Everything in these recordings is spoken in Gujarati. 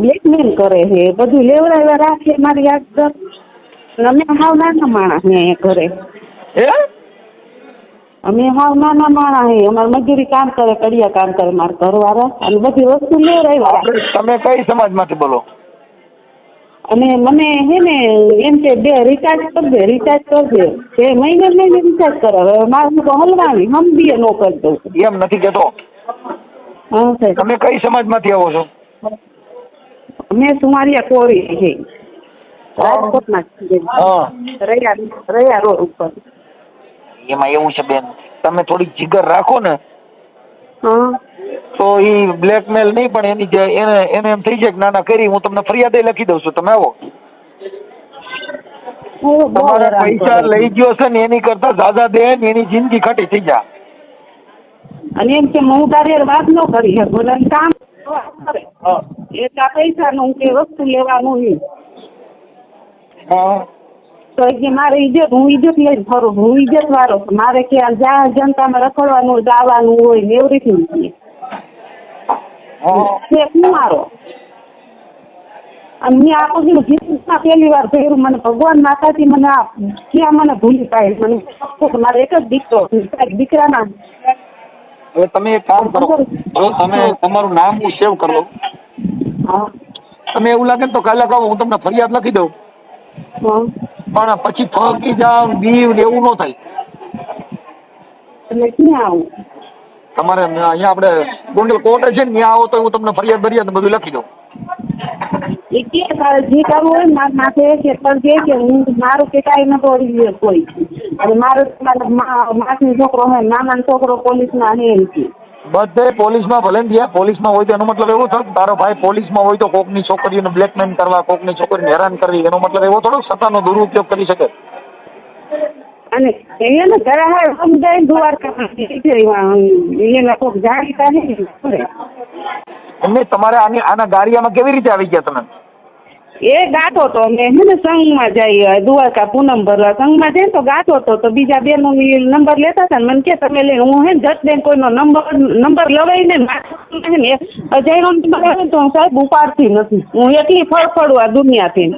બ્લેકમેલ કરે છે બધું લેવડાવ્યા રાખે મારી આગળ અને અમે હાવ નાના માણસ ને ઘરે. અમે હાવ નાના માણસ હે અમારે મજૂરી કામ કરે કડિયા કામ કરે મારા ઘરવાળા. અને બધી વસ્તુ લેવડાવ્યા તમે કઈ સમાજમાંથી બોલો? અને મને હે ને એમ કે બે રિચાર્જ કરજે રિચાર્જ કરજે. જે મહિને મહિને રિચાર્જ કરાવે મારે તો હલવાની હમ બી નો કરી દઉં. એમ નથી કેતો? તમે કઈ સમાજમાંથી આવો છો? મેં સુમારિયા કોરી છે રાજકોટમાં રહ્યા હા. રૈયા રોડ ઉપર. એમાં એવું છે બેન તમે થોડીક જીગર રાખો ને. તો એ બ્લેકમેલ નહીં પણ એની જે એને એને એમ થઈ જાય કે ના ના કરી હું તમને ફરિયાદ લખી દઉં છું. તમે આવો. હું તમારા પૈસા લઈ ગયો છે ને એની કરતા દાદા દે ને એની જિંદગી ખટી થઈ જા. અને એમ કે હું તારી વાત ન કરી એટલે કામ એટલા પૈસાનું કે વસ્તુ લેવાનું નહીં. તો એ કે મારે ઇજ્જત હું ઇજ્જત લઈને ફરું. હું ઇજ્જત વાળો. મારે કે જ્યાં જનતામાં રખડવાનું ગાવાનું હોય ને એવરીથિંગ છે. હું. મારો? અને મેં આ પગલું જીવનમાં પહેલી વાર કર્યું મને ભગવાન માતાજી મને આ ક્યાં મને ભૂલી પાડી? મને મારે એક જ દીકરો દીકરાના તમે એક કામ કરો. તમે તમારું નામ હું સેવ કરી હા. તમે એવું લાગે ને તો કાલે કહો હું તમને ફરિયાદ લખી દઉં. હા. પણ પછી ફકી જાવ બીવ ને એવું ન થાય. એટલે ક્યાં આવું? તમારે અહીંયા આપણે ગોંડલ કોર્ટ છે ને ત્યાં આવો તો હું તમને ફરિયાદ ભરિયાદ બધું લખી દઉં. એ કે જે કરવું હોય મારા માથે કે જે કે હું મારું કે કાંઈ ન તોડી લે કોઈ. અને મારો મારો છોકરો હોય નાના છોકરો પોલીસમાં હે એમ કે. બધે પોલીસમાં ભલે ને પોલીસમાં હોય તો એનો મતલબ એવો થયો તારો ભાઈ પોલીસમાં હોય તો કોકની છોકરીઓને બ્લેકમેલ કરવા કોકની છોકરીને હેરાન કરવી એનો મતલબ એવો થોડો સત્તાનો દુરુપયોગ કરી શકે. અને એને ઘરે સમજાય દ્વારકા એને કોક જાણીતા નહીં એમને તમારે આની આના ગાડિયામાં કેવી રીતે આવી ગયા તમે? એ ગાતો તો મેં હે ને સંઘમાં જઈએ, દ્વારકા પૂનમ ભરવા સંઘમાં જઈને તો ગાતો તો તો બીજા બેનો નંબર લેતા હતા ને મને કે તમે લઈને હું હે ને જટ બેન કોઈનો નંબર નંબર લવાઈને હે ને અજયનો નંબર આવે તો હું સાહેબ ઉપાડતી નથી. હું એટલી ફળફળું આ દુનિયાથી.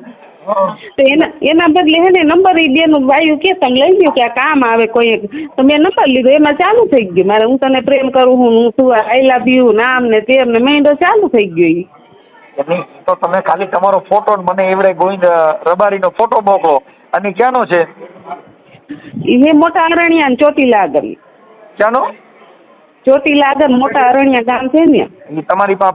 તો એના એના બદલે હે ને નંબર એ બેનું વાયુ કે તમે લઈ લ્યો કે આ કામ આવે કોઈ તો મેં નંબર લીધો, એમાં ચાલુ થઈ ગયું. મારે હું તને પ્રેમ કરું હું હું તું આઈ લવ યુ નામ ને તેમ ને મહિનો ચાલુ થઈ ગયો એમની તો તમે ખાલી તમારો ફોટો મને એવડે ગોવિંદ રબારીનો ફોટો મોકલો. અને ક્યાંનો છે? એ મોટા અરણ્યા ને ચોટીલા આગળ ક્યાંનો? ચોટીલા આગળ મોટા અરણ્યા ગામ છે ને. તમારી પાસે